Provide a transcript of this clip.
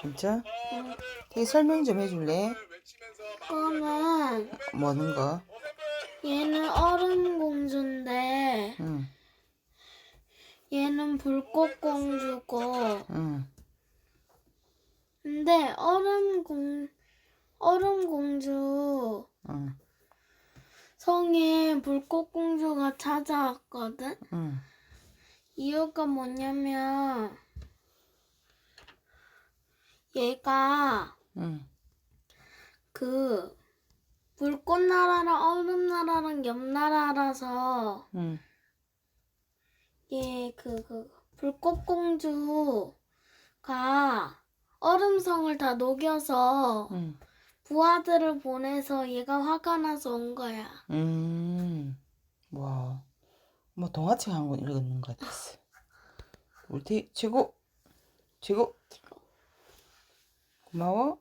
진짜? 이 설명 좀 해줄래? 이거는 뭐는 거? 얘는 얼음 공주인데 응, 얘는 불꽃 공주고 응, 근데 얼음 공 얼음 공주 응, 성에 불꽃 공주가 찾아왔거든. 응, 이유가 뭐냐면 얘가 응, 그 불꽃 나라랑 얼음 나라랑 옆 나라라서 응, 얘그 그 불꽃 공주가 얼음성을 다 녹여서 응, 부하들을 보내서 얘가 화가 나서 온 거야. 음, 와, 뭐 동화책 한 권 읽었는 것 같았어. 우리 최고, 최고. 고마워.